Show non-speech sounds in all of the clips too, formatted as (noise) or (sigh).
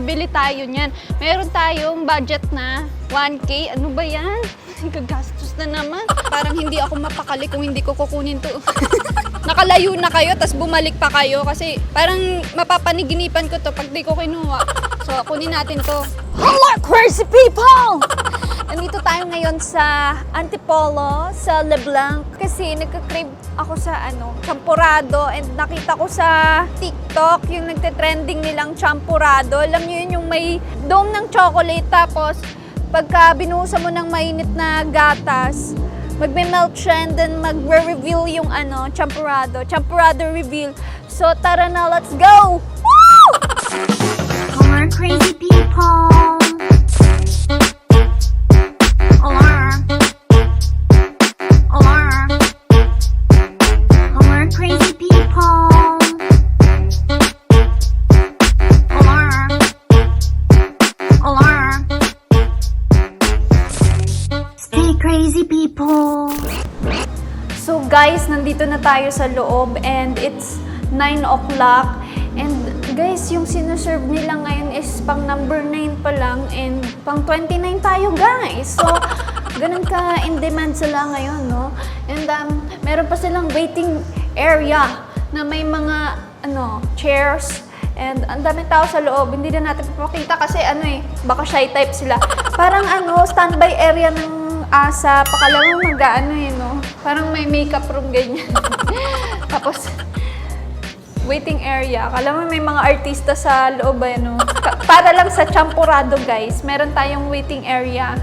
bibili tayo niyan. Meron tayong budget na 1K. Ano ba yan? (laughs) Gagastos na naman. Parang hindi ako mapakali kung hindi ko kukunin to. (laughs) Nakalayo na kayo, tas bumalik pa kayo kasi parang mapapaniginipan ko to pag di ko kinuha. So, kunin natin to. Hello, crazy people! (laughs) Nandito tayo ngayon sa Antipolo, sa Leblanc. Kasi nagka-crave ako sa ano, champurado. And nakita ko sa TikTok yung nagte-trending nilang champurado. Alam niyo yun yung may dome ng chocolate. Tapos, pagka binuhusan mo ng mainit na gatas, magme-melt siya and then magre-reveal yung ano, champurado. Champurado reveal. So, tara na, let's go! Woo! On, crazy people. Guys, nandito na tayo sa loob and it's 9 o'clock. And guys, yung sinuserve nila ngayon is pang number 9 pa lang and pang 29 tayo guys. So, (laughs) ganun ka in demand sila ngayon, no? And um, meron pa silang waiting area na may mga ano, chairs And ang dami tao sa loob, hindi na natin papakita kasi ano eh, baka shy type sila. Parang ano, standby area ng asa, pakala mo mag-ano eh? Parang may makeup room ganyan. (laughs) Tapos, waiting area. Akala mo may mga artista sa loob eh, no? Ka- Para lang sa champurado, guys. Meron tayong waiting area. (laughs)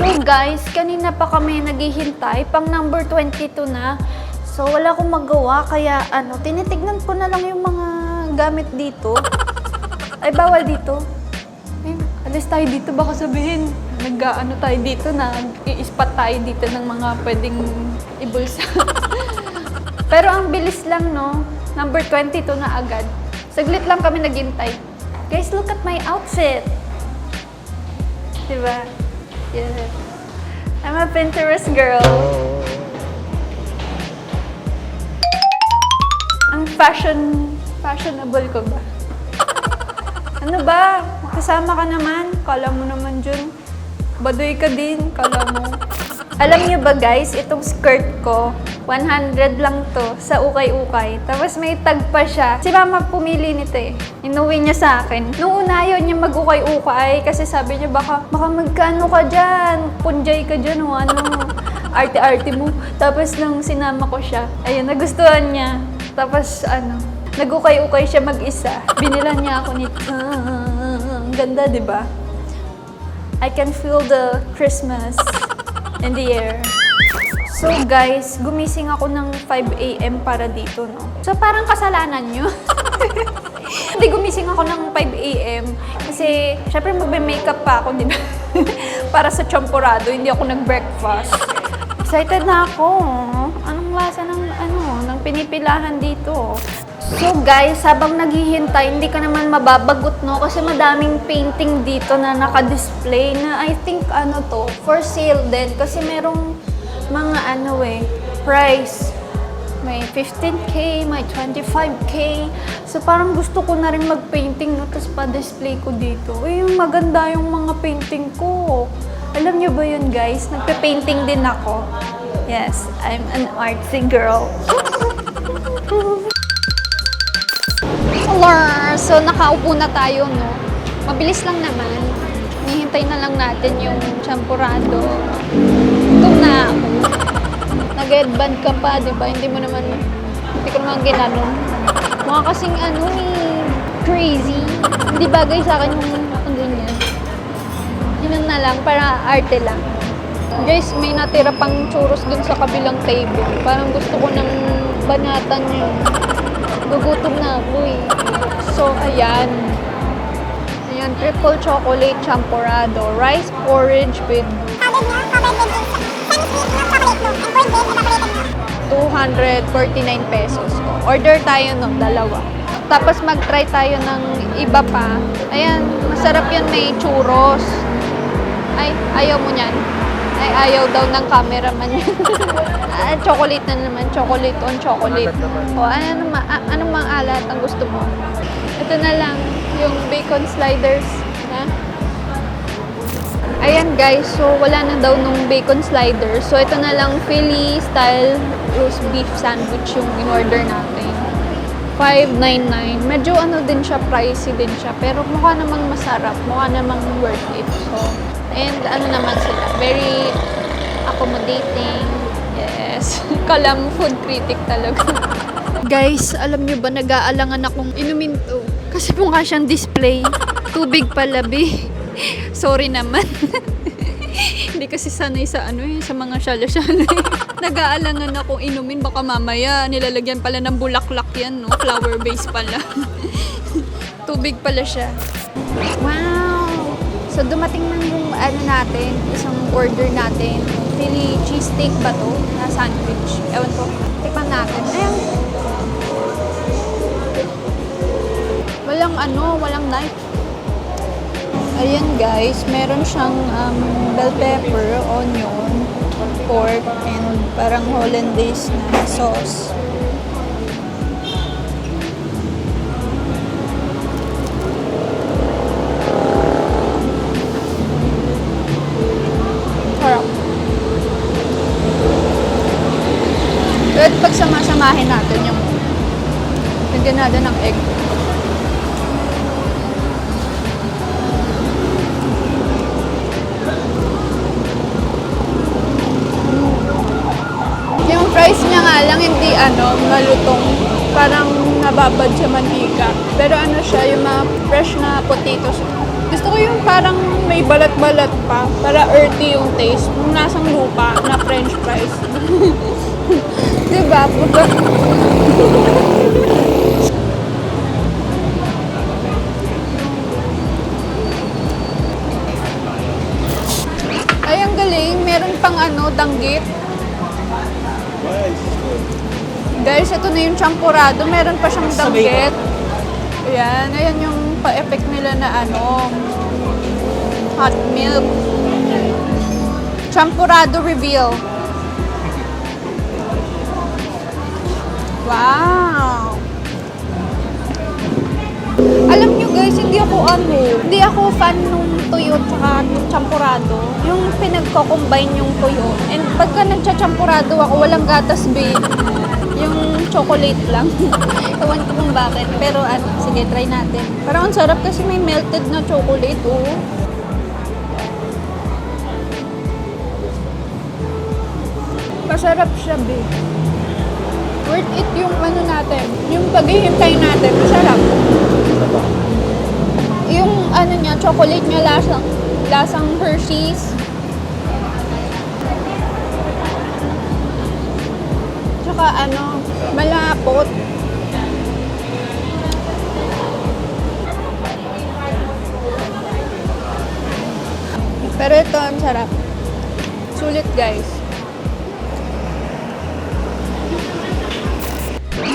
So guys, kanina pa kami naghihintay, pang number 22 na. So wala akong magawa, kaya ano, tinitignan ko na lang yung mga gamit dito. Ay, bawal dito. Ay, alis tayo dito, baka sabihin, nag-ano tayo dito, nag-i-spot tayo dito ng mga pwedeng ibulsa. (laughs) Pero ang bilis lang, no? Number 22 na agad. Saglit lang kami naghintay. Guys, look at my outfit. Diba? Yeah. I'm a Pinterest girl. Ang fashion, fashionable ko ba? (laughs) Ano ba? Kasama ka naman. Kala mo naman dyan. Baduy ka din. Kala mo. Alam niyo ba guys, itong skirt ko, 100 lang to sa ukay-ukay. Tapos may tag pa siya. Si mama pumili nito eh. Inuwi niya sa akin. Nung una ayaw niya mag-ukay-ukay kasi sabi niya baka, baka magkano ka dyan. Punjay ka dyan o ano. Arte-arte mo. Tapos nung sinama ko siya, ayun, nagustuhan niya. Tapos ano, nag-ukay-ukay siya mag-isa. Binilan niya ako nito. Ah, ang ganda, di ba? I can feel the Christmas in the air. So guys, gumising ako ng 5 a.m. para dito, no? So parang kasalanan nyo. (laughs) Hindi gumising ako ng 5 a.m. Kasi syempre magbe-makeup pa ako, di ba? (laughs) para sa champurado, hindi ako nag-breakfast. Excited na ako. Anong lasa ng ano, ng pinipilahan dito? So guys, habang naghihintay, hindi ka naman mababagot, no? Kasi madaming painting dito na naka-display na I think ano to, for sale din. Kasi merong mga ano eh, price. May 15K, may 25K. So parang gusto ko na rin mag-painting, no? Tapos pa-display ko dito. Eh, yung maganda yung mga painting ko. Alam niyo ba yun, guys? Nagpe-painting din ako. Yes, I'm an artsy girl. (laughs) Hello! So, nakaupo na tayo, no? Mabilis lang naman. Nihintay na lang natin yung champurado. Gutom na ako. Nag-headband ka pa, di ba? Hindi mo naman, hindi ko naman ginanon. Mukha kasing ano ni crazy. Hindi bagay sa akin yung ang ganyan. Yun na lang, para arte lang. Guys, may natira pang churros dun sa kabilang table. Parang gusto ko ng banatan yun. Gugutom na ako eh. So, ayan. Ayan, triple chocolate champurrado. Rice porridge with 249 pesos. Order tayo ng dalawa. Tapos mag-try tayo ng iba pa. Ayan, masarap yun. May churros. Ay, ayaw mo niyan. Ay, ayaw daw ng cameraman yun. (laughs) ah, chocolate na naman. Chocolate on chocolate. O, ano ah, anong mga alat ang gusto mo? Ito na lang. Yung bacon sliders. Ha? Ayan guys, so wala na daw nung bacon sliders. So ito na lang Philly style roast beef sandwich yung in-order natin. 5.99. Medyo ano din siya, pricey din siya. Pero mukha namang masarap. Mukha namang worth it. So, and ano naman sila, very accommodating. Yes. (laughs) Kala mo food critic talaga. (laughs) Guys, alam nyo ba, nag-aalangan akong inumin to. Kasi mukha siyang display. Tubig pala, be. (laughs) Sorry naman. Hindi kasi sanay sa ano eh, sa mga shala-shala eh. Nag-aalangan akong inumin, baka mamaya nilalagyan pala ng bulaklak yan, no? Flower base pala. Tubig pala siya. Wow! So dumating na yung ano natin, isang order natin. Philly cheesesteak ba to? Na sandwich. Ewan ko. Tikman natin. Ayan. Walang ano, walang knife. Ayan guys, meron siyang um, bell pepper, onion, pork, and parang hollandaise na sauce. Natin ng egg. Yung fries niya nga lang, hindi ano, malutong. Parang nababad sa mantika. Pero ano siya, yung mga fresh na potatoes. Gusto ko yung parang may balat-balat pa. Para earthy yung taste. Yung nasang lupa na french fries. (laughs) diba? Puto. (laughs) Meron pang ano, danggit. Guys, ito na yung champurado. Meron pa siyang danggit. Ayan, ayan yung pa-effect nila na ano, hot milk. Champurado reveal. Wow! Ako ano, hindi ako fan nung tuyo tsaka nung champurado. Yung pinagko-combine yung tuyo. And pagka nagchachampurado ako, walang gatas babe. Yung chocolate lang. (laughs) Ewan ko kung bakit. Pero ano, sige, try natin. Parang ang sarap kasi may melted na chocolate, oh. Masarap siya, babe. Worth it yung ano natin. Yung paghihintay natin. Masarap. Ano niya, chocolate niya lasang, lasang Hershey's. Tsaka ano, malapot. Pero ito, ang sarap. Sulit, guys.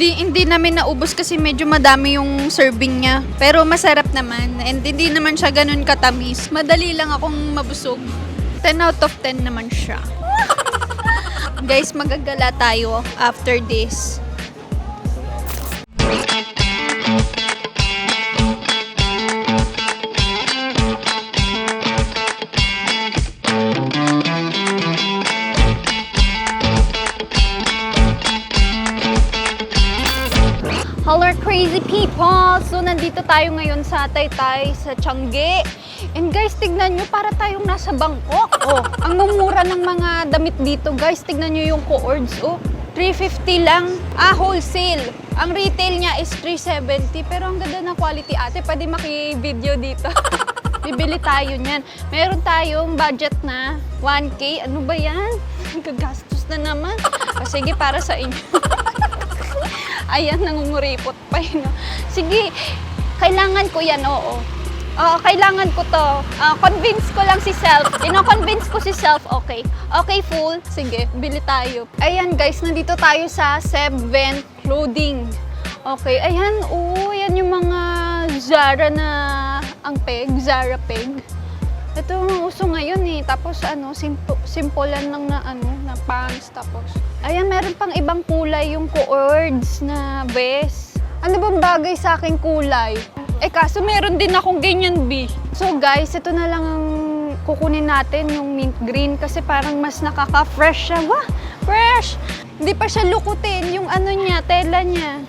Hindi, hindi namin naubos kasi medyo madami yung serving niya. Pero masarap naman. And hindi naman siya ganun katamis. Madali lang akong mabusog. 10 out of 10 naman siya. (laughs) Guys, magagala tayo after this. Crazy people! So nandito tayo ngayon sa Taytay, sa Tiangge. And guys, tignan nyo, para tayong nasa Bangkok. Oh, ang mumura ng mga damit dito, guys. Tignan nyo yung cords, oh. 350 lang. Ah, wholesale. Ang retail niya is 370. Pero ang ganda ng quality ate. Pwede maki-video dito. (laughs) Bibili tayo niyan. Meron tayong budget na 1K. Ano ba yan? (laughs) Gagastos na naman. O sige, para sa inyo. (laughs) Ayan, nangunguripot pa yun. Sige, kailangan ko yan, oo. Oo, kailangan ko to. Ah, convince ko lang si self. Ino-convince ko si self, okay. Okay, full. Sige, bili tayo. Ayan guys, nandito tayo sa Seb Vent Clothing. Okay, ayan, oo, yan yung mga Zara na ang peg, Zara peg. Ito ang uso ngayon eh. Tapos ano, simpo, simpolan lang na ano, na pants. Tapos, ayan, meron pang ibang kulay yung cords na vest. Ano bang bagay sa aking kulay? Eh kaso meron din akong ganyan, B. So guys, ito na lang ang kukunin natin, yung mint green, kasi parang mas nakaka-fresh siya. Wah! Fresh! Hindi pa siya lukutin, yung ano niya, tela niya.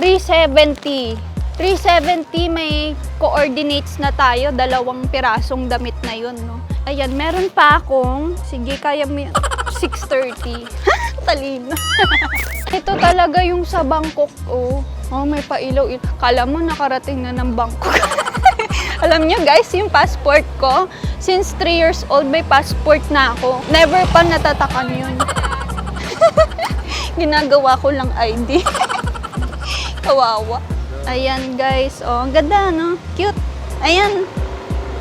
370. 370 may coordinates na tayo, dalawang pirasong damit na yun, no? Ayan, meron pa akong, sige, kaya mo yan. 630. Talino. (laughs) Ito talaga yung sa Bangkok, oh. Oh, may pailaw. Kala mo nakarating na ng Bangkok. (laughs) Alam niyo guys, yung passport ko, since 3 years old may passport na ako. Never pa natatakan yun. (laughs) Ginagawa ko lang ID. Kawawa. Ayan guys, oh, ang ganda no? Cute. Ayan.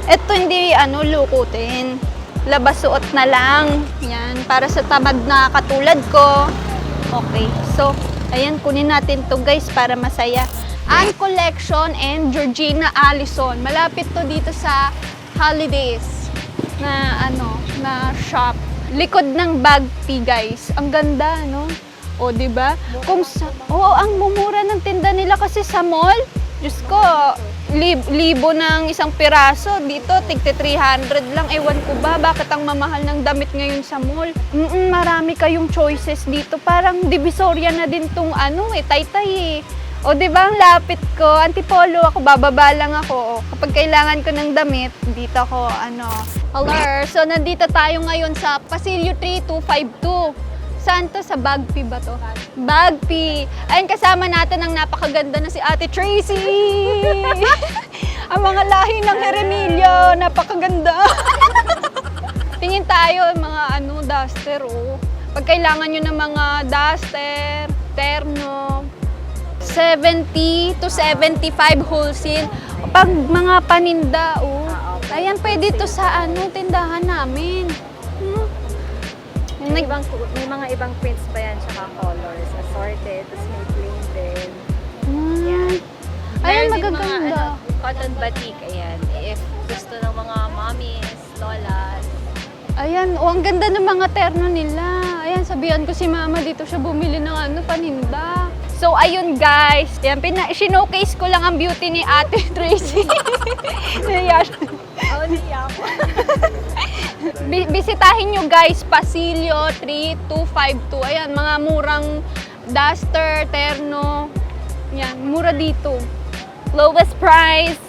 Ito hindi ano lukutin. Labas suot na lang. Yan, para sa tamad na katulad ko. Okay, so, ayan, kunin natin to guys para masaya. Ann Collection and Georgina Allison. Malapit to dito sa Holidays na ano, na shop. Likod ng bag tea guys. Ang ganda, no? O, di ba? Kung sa, oo, ang mumura ng tinda nila kasi sa mall. Diyos ko, lib, libo ng isang piraso. Dito, tigte 300 lang. Ewan ko ba, bakit ang mamahal ng damit ngayon sa mall? Mm marami kayong choices dito. Parang divisoria na din tong ano eh, taytay eh. O, di ba, ang lapit ko, antipolo ako, bababa lang ako. Kapag kailangan ko ng damit, dito ako, ano. Hello, so nandito tayo ngayon sa Pasilio 3252. Saan to? Sa Bagpi ba to? Bagpi. Ayun, kasama natin ang napakaganda na si Ate Tracy. (laughs) ang mga lahi ng Heremilio, napakaganda. (laughs) Tingin tayo, mga ano, duster, oh. Pag kailangan nyo ng mga duster, terno, 70 to 75 wholesale. Pag mga paninda, oh. Ayan, pwede to sa ano, tindahan namin. May ibang, may mga ibang prints pa yan, tsaka colors, assorted, tapos may plain din. Hmm. Ayan, Meron din mga, magaganda. ano, cotton batik, ayan. If gusto ng mga mommies, lolas, Ayan, oh, ang ganda ng mga terno nila. Ayan, sabihan ko si mama dito siya bumili ng ano, paninda. So, ayun guys. Ayan, pina- sinocase ko lang ang beauty ni Ate (laughs) Tracy. (laughs) Naiya siya. oh, niya ako. (laughs) Bi- bisitahin nyo guys, Pasilio 3252. Ayan, mga murang duster, terno. Yan, mura dito. Lowest price.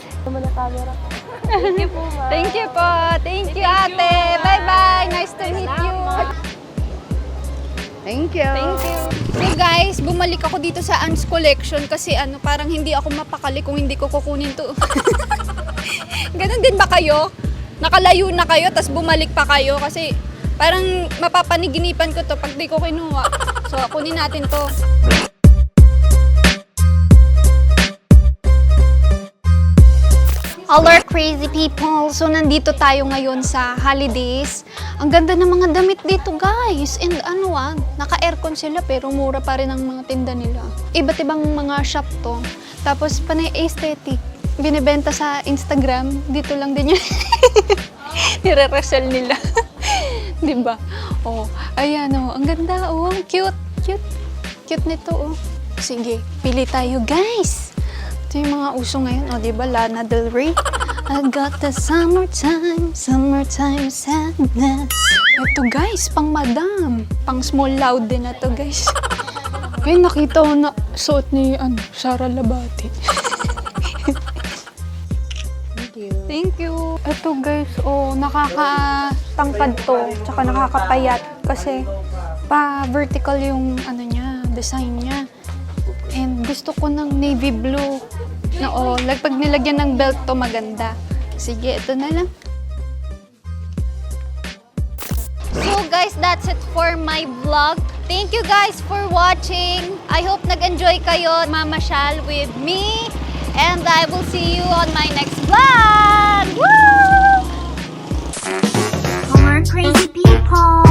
Thank you po, ma'am. Thank you po. Thank you, ate. Bye-bye. Nice to meet you. Thank you. Thank you. So guys, bumalik ako dito sa Anne's Collection kasi ano, parang hindi ako mapakali kung hindi ko kukunin to. (laughs) Ganon din ba kayo? Nakalayo na kayo, tapos bumalik pa kayo kasi parang mapapaniginipan ko to pag di ko kinuha. So, kunin natin to. Hello crazy people! So nandito tayo ngayon sa holidays. Ang ganda ng mga damit dito guys. And ano ah, naka-aircon sila pero mura pa rin ang mga tinda nila. Iba't ibang mga shop to. Tapos panay aesthetic. Binibenta sa Instagram. Dito lang din yun. (laughs) Nire-resell nila. (laughs) Di ba? Oh, ayan oh. Ang ganda oh. Ang cute. Cute. Cute nito oh. Sige, pili tayo guys. Ito yung mga uso ngayon, o, di ba? Lana Del Rey. (laughs) I got the summertime, summertime sadness. Ito guys, pang madam. Pang small loud din na to guys. Ay, nakita ko na suot ni ano, Sara Labati. You. Thank you. Ito guys, oh, nakakatangkad to. Tsaka nakakapayat. Kasi pa vertical yung ano niya, design niya. And gusto ko ng navy blue. Na oh, like pag nilagyan ng belt to maganda. Sige, ito na lang. So guys, that's it for my vlog. Thank you guys for watching. I hope nag-enjoy kayo mamasyal with me. And I will see you on my next vlog. Woo! Four crazy people.